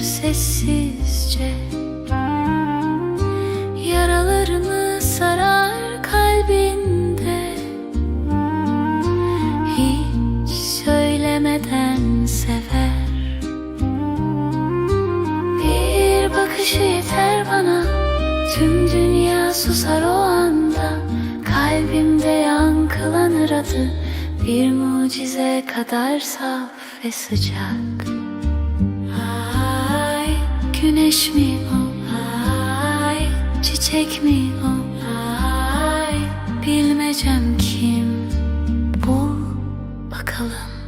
sessizce. Yaralarını sarar kalbinde. Hiç söylemeden sever. Bir bakışı yeter bana. Tüm dünya susar o anda. Kalbimde yankılanır adı. Bir mucize kadar saf ve sıcak Güneş mi o? Ay Çiçek mi o? Ay Bilmecem kim Bu? Bakalım.